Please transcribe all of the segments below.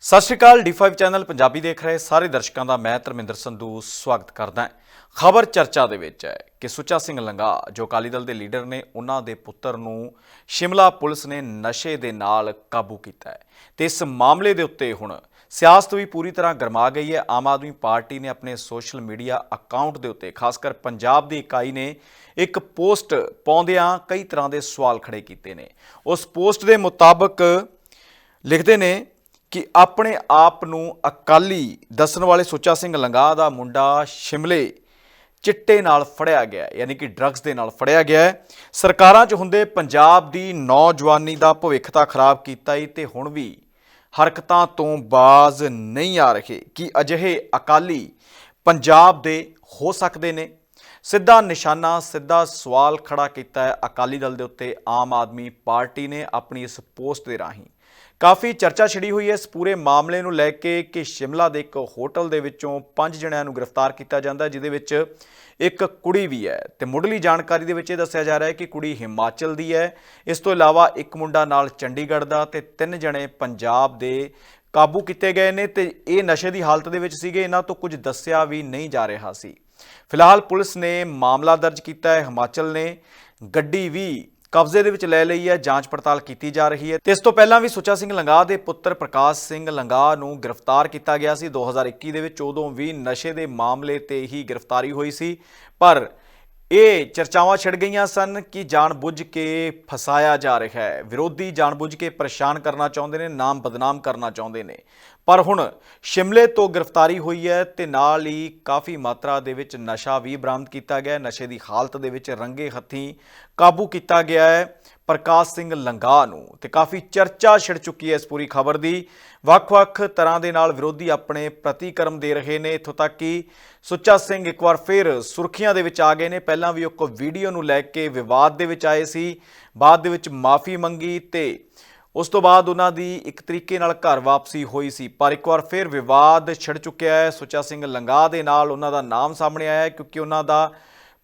ਸਤਿ ਸ਼੍ਰੀ ਅਕਾਲ D5 channel Punjabi ਦੇਖ ਰਹੇ ਸਾਰੇ ਦਰਸ਼ਕਾਂ ਦਾ ਮੈਂ ਧਰਮਿੰਦਰ ਸੰਧੂ ਸਵਾਗਤ ਕਰਦਾ ਹਾਂ। ਖਬਰ ਚਰਚਾ ਦੇ ਵਿੱਚ ਹੈ ਕਿ ਸੁੱਚਾ ਸਿੰਘ ਲੰਗਾ, ਜੋ ਅਕਾਲੀ ਦਲ ਦੇ ਲੀਡਰ ਨੇ, ਉਹਨਾਂ ਦੇ ਪੁੱਤਰ ਨੂੰ ਸ਼ਿਮਲਾ ਪੁਲਿਸ ਨੇ ਨਸ਼ੇ ਦੇ ਨਾਲ ਕਾਬੂ ਕੀਤਾ ਹੈ। ਤੇ ਇਸ ਮਾਮਲੇ ਦੇ ਉੱਤੇ ਹੁਣ ਸਿਆਸਤ ਵੀ ਪੂਰੀ ਤਰ੍ਹਾਂ ਗਰਮਾ ਗਈ ਹੈ। ਆਮ ਆਦਮੀ ਪਾਰਟੀ ਨੇ ਆਪਣੇ ਸੋਸ਼ਲ ਮੀਡੀਆ ਅਕਾਊਂਟ ਦੇ ਉੱਤੇ ਖਾਸ ਕਰ ਪੰਜਾਬ ਦੀ ਇਕਾਈ ਨੇ, ਇੱਕ ਪੋਸਟ ਪਾਉਂਦਿਆਂ ਕਈ ਤਰ੍ਹਾਂ ਦੇ ਸਵਾਲ ਖੜੇ ਕੀਤੇ ਨੇ। ਉਸ ਪੋਸਟ ਦੇ ਮੁਤਾਬਕ ਲਿਖਦੇ ਨੇ ਕਿ ਆਪਣੇ ਆਪ ਨੂੰ ਅਕਾਲੀ ਦੱਸਣ ਵਾਲੇ ਸੁੱਚਾ ਸਿੰਘ ਲੰਗਾ ਦਾ ਮੁੰਡਾ ਸ਼ਿਮਲੇ ਚਿੱਟੇ ਨਾਲ ਫੜਿਆ ਗਿਆ ਯਾਨੀ ਕਿ ਡਰੱਗਸ ਦੇ ਨਾਲ ਫੜਿਆ ਗਿਆ ਹੈ। ਸਰਕਾਰਾਂ 'ਚ ਹੁੰਦੇ ਪੰਜਾਬ ਦੀ ਨੌਜਵਾਨੀ ਦਾ ਭਵਿੱਖ ਤਾਂ ਖਰਾਬ ਕੀਤਾ ਹੀ ਤੇ ਹੁਣ ਵੀ ਹਰਕਤਾਂ ਤੋਂ ਬਾਜ਼ ਨਹੀਂ ਆ ਰਹੇ। ਕਿ ਅਜਿਹੇ ਅਕਾਲੀ ਪੰਜਾਬ ਦੇ ਹੋ ਸਕਦੇ ਨੇ? ਸਿੱਧਾ ਨਿਸ਼ਾਨਾ, ਸਿੱਧਾ ਸਵਾਲ ਖੜਾ ਕੀਤਾ ਹੈ ਅਕਾਲੀ ਦਲ ਦੇ ਉੱਤੇ ਆਮ ਆਦਮੀ ਪਾਰਟੀ ਨੇ ਆਪਣੀ ਇਸ ਪੋਸਟ ਦੇ ਰਾਹੀਂ। ਕਾਫੀ ਚਰਚਾ ਛਿੜੀ ਹੋਈ ਹੈ। ਇਸ ਪੂਰੇ ਮਾਮਲੇ ਨੂੰ ਲੈ ਕੇ ਕਿ ਸ਼ਿਮਲਾ ਦੇ ਇੱਕ ਹੋਟਲ ਦੇ ਵਿੱਚੋਂ ਪੰਜ ਜਣਿਆਂ ਨੂੰ ਗ੍ਰਿਫਤਾਰ ਕੀਤਾ ਜਾਂਦਾ ਜਿਹਦੇ ਵਿੱਚ ਇੱਕ ਕੁੜੀ ਵੀ ਹੈ। ਤੇ ਮੁੱਢਲੀ ਜਾਣਕਾਰੀ ਦੇ ਵਿੱਚ ਇਹ ਦੱਸਿਆ ਜਾ ਰਿਹਾ ਹੈ ਕਿ ਕੁੜੀ ਹਿਮਾਚਲ ਦੀ ਹੈ। ਇਸ ਤੋਂ ਇਲਾਵਾ ਇੱਕ ਮੁੰਡਾ ਨਾਲ ਚੰਡੀਗੜ੍ਹ ਦਾ ਤੇ ਤਿੰਨ ਜਣੇ ਪੰਜਾਬ ਦੇ ਕਾਬੂ ਕੀਤੇ ਗਏ ਨੇ ਤੇ ਇਹ ਨਸ਼ੇ ਦੀ ਹਾਲਤ ਦੇ ਵਿੱਚ ਸੀਗੇ। ਇਹਨਾਂ ਤੋਂ ਕੁਝ ਦੱਸਿਆ ਵੀ ਨਹੀਂ ਜਾ ਰਿਹਾ ਸੀ। ਫਿਲਹਾਲ ਪੁਲਿਸ ਨੇ ਮਾਮਲਾ ਦਰਜ ਕੀਤਾ ਹੈ, ਹਿਮਾਚਲ ਨੇ। ਗੱਡੀ ਵੀ ਕਬਜ਼ੇ ਦੇ ਵਿੱਚ ਲੈ ਲਈ ਹੈ, ਜਾਂਚ ਪੜਤਾਲ ਕੀਤੀ ਜਾ ਰਹੀ ਹੈ। ਤੇ ਇਸ ਤੋਂ ਪਹਿਲਾਂ ਵੀ ਸੁੱਚਾ ਸਿੰਘ ਲੰਗਾ ਦੇ ਪੁੱਤਰ ਪ੍ਰਕਾਸ਼ ਸਿੰਘ ਲੰਗਾ ਨੂੰ ਗ੍ਰਿਫਤਾਰ ਕੀਤਾ ਗਿਆ ਸੀ। 2021 ਦੇ ਵਿੱਚ ਉਦੋਂ ਵੀ ਨਸ਼ੇ ਦੇ ਮਾਮਲੇ ਤੇ ਹੀ ਗ੍ਰਿਫਤਾਰੀ ਹੋਈ ਸੀ। ਪਰ ਇਹ ਚਰਚਾਵਾਂ ਛਿੜ ਗਈਆਂ ਸਨ ਕਿ ਜਾਣਬੁੱਝ ਕੇ ਫਸਾਇਆ ਜਾ ਰਿਹਾ ਹੈ। ਵਿਰੋਧੀ ਜਾਣਬੁੱਝ ਕੇ ਪਰੇਸ਼ਾਨ ਕਰਨਾ ਚਾਹੁੰਦੇ ਨੇ, ਨਾਮ ਬਦਨਾਮ ਕਰਨਾ ਚਾਹੁੰਦੇ ਨੇ। ਪਰ ਹੁਣ ਸ਼ਿਮਲੇ ਤੋਂ ਗ੍ਰਿਫਤਾਰੀ ਹੋਈ ਹੈ ਤੇ ਨਾਲ ਹੀ ਕਾਫੀ ਮਾਤਰਾ ਦੇ ਵਿੱਚ ਨਸ਼ਾ ਵੀ ਬਰਾਮਦ ਕੀਤਾ ਗਿਆ ਹੈ। ਨਸ਼ੇ ਦੀ ਹਾਲਤ ਦੇ ਵਿੱਚ ਰੰਗੇ ਹੱਥੀਂ ਕਾਬੂ ਕੀਤਾ ਗਿਆ ਹੈ ਪ੍ਰਕਾਸ਼ ਸਿੰਘ ਲੰਗਾ ਨੂੰ ਤੇ ਕਾਫੀ ਚਰਚਾ ਛਿੜ ਚੁੱਕੀ ਹੈ ਇਸ ਪੂਰੀ ਖਬਰ ਦੀ। ਵੱਖ-ਵੱਖ ਤਰ੍ਹਾਂ ਦੇ ਨਾਲ ਵਿਰੋਧੀ ਆਪਣੇ ਪ੍ਰਤੀਕਰਮ ਦੇ ਰਹੇ ਨੇ ਇੱਥੋਂ ਤੱਕ ਕਿ ਸੁੱਚਾ ਸਿੰਘ ਇੱਕ ਵਾਰ ਫਿਰ ਸੁਰਖੀਆਂ ਦੇ ਵਿੱਚ ਆ ਗਏ ਨੇ। ਪਹਿਲਾਂ ਵੀ ਇੱਕ ਵੀਡੀਓ ਨੂੰ ਲੈ ਕੇ ਵਿਵਾਦ ਦੇ ਵਿੱਚ ਆਏ ਸੀ। ਬਾਅਦ ਦੇ ਵਿੱਚ ਮਾਫੀ ਮੰਗੀ ਤੇ ਉਸ ਤੋਂ ਬਾਅਦ ਉਹਨਾਂ ਦੀ ਇੱਕ ਤਰੀਕੇ ਨਾਲ ਘਰ ਵਾਪਸੀ ਹੋਈ ਸੀ, ਪਰ ਇੱਕ ਵਾਰ ਫਿਰ ਵਿਵਾਦ ਛਿੜ ਚੁੱਕਿਆ ਹੈ। ਸੁੱਚਾ ਸਿੰਘ ਲੰਗਾ ਦੇ ਨਾਲ ਉਹਨਾਂ ਦਾ ਨਾਮ ਸਾਹਮਣੇ ਆਇਆ ਹੈ, ਕਿਉਂਕਿ ਉਹਨਾਂ ਦਾ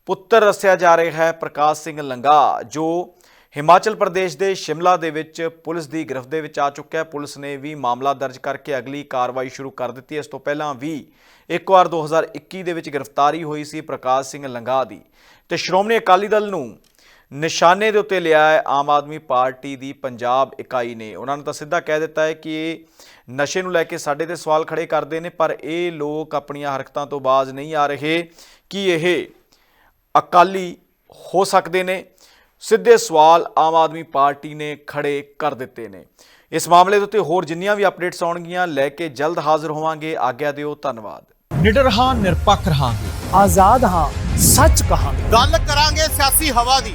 ਪੁੱਤਰ ਦੱਸਿਆ ਜਾ ਰਿਹਾ ਹੈ ਪ੍ਰਕਾਸ਼ ਸਿੰਘ ਲੰਗਾ, ਜੋ ਹਿਮਾਚਲ ਪ੍ਰਦੇਸ਼ ਦੇ ਸ਼ਿਮਲਾ ਦੇ ਵਿੱਚ ਪੁਲਿਸ ਦੀ ਗ੍ਰਿਫਤ ਦੇ ਵਿੱਚ ਆ ਚੁੱਕਾ ਹੈ। ਪੁਲਿਸ ਨੇ ਵੀ ਮਾਮਲਾ ਦਰਜ ਕਰਕੇ ਅਗਲੀ ਕਾਰਵਾਈ ਸ਼ੁਰੂ ਕਰ ਦਿੱਤੀ ਹੈ। ਇਸ ਤੋਂ ਪਹਿਲਾਂ ਵੀ ਇੱਕ ਵਾਰ 2021 ਦੇ ਵਿੱਚ ਗ੍ਰਿਫਤਾਰੀ ਹੋਈ ਸੀ ਪ੍ਰਕਾਸ਼ ਸਿੰਘ ਲੰਗਾ ਦੀ। ਤੇ ਸ਼੍ਰੋਮਣੀ ਅਕਾਲੀ ਦਲ ਨੂੰ ਨਿਸ਼ਾਨੇ ਦੇ ਉੱਤੇ ਲਿਆ ਹੈ ਆਮ ਆਦਮੀ ਪਾਰਟੀ ਦੀ ਪੰਜਾਬ ਇਕਾਈ ਨੇ। ਉਹਨਾਂ ਨੇ ਤਾਂ ਸਿੱਧਾ ਕਹਿ ਦਿੱਤਾ ਹੈ ਕਿ ਇਹ ਨਸ਼ੇ ਨੂੰ ਲੈ ਕੇ ਸਾਡੇ ਤੇ ਸਵਾਲ ਖੜੇ ਕਰਦੇ ਨੇ ਪਰ ਇਹ ਲੋਕ ਆਪਣੀਆਂ ਹਰਕਤਾਂ ਤੋਂ ਬਾਜ਼ ਨਹੀਂ ਆ ਰਹੇ ਕਿ ਇਹ ਅਕਾਲੀ ਹੋ ਸਕਦੇ ਨੇ। ਸਿੱਧੇ ਸਵਾਲ ਆਮ ਆਦਮੀ ਪਾਰਟੀ ਨੇ ਖੜੇ ਕਰ ਦਿੱਤੇ ਨੇ। ਇਸ ਮਾਮਲੇ ਦੇ ਉੱਤੇ ਹੋਰ ਜਿੰਨੀਆਂ ਵੀ ਅਪਡੇਟਸ ਆਉਣਗੀਆਂ ਲੈ ਕੇ ਜਲਦ ਹਾਜ਼ਰ ਹੋਵਾਂਗੇ। ਆਗਿਆ ਦਿਓ ਧੰਨਵਾਦ। ਨਿਡਰ ਹਾਂ ਨਿਰਪੱਖ ਰਹਾਂਗੇ। ਆਜ਼ਾਦ ਹਾਂ ਸੱਚ ਕਹਾਂਗੇ। ਗੱਲ ਕਰਾਂਗੇ ਸਿਆਸੀ ਹਵਾ ਦੀ।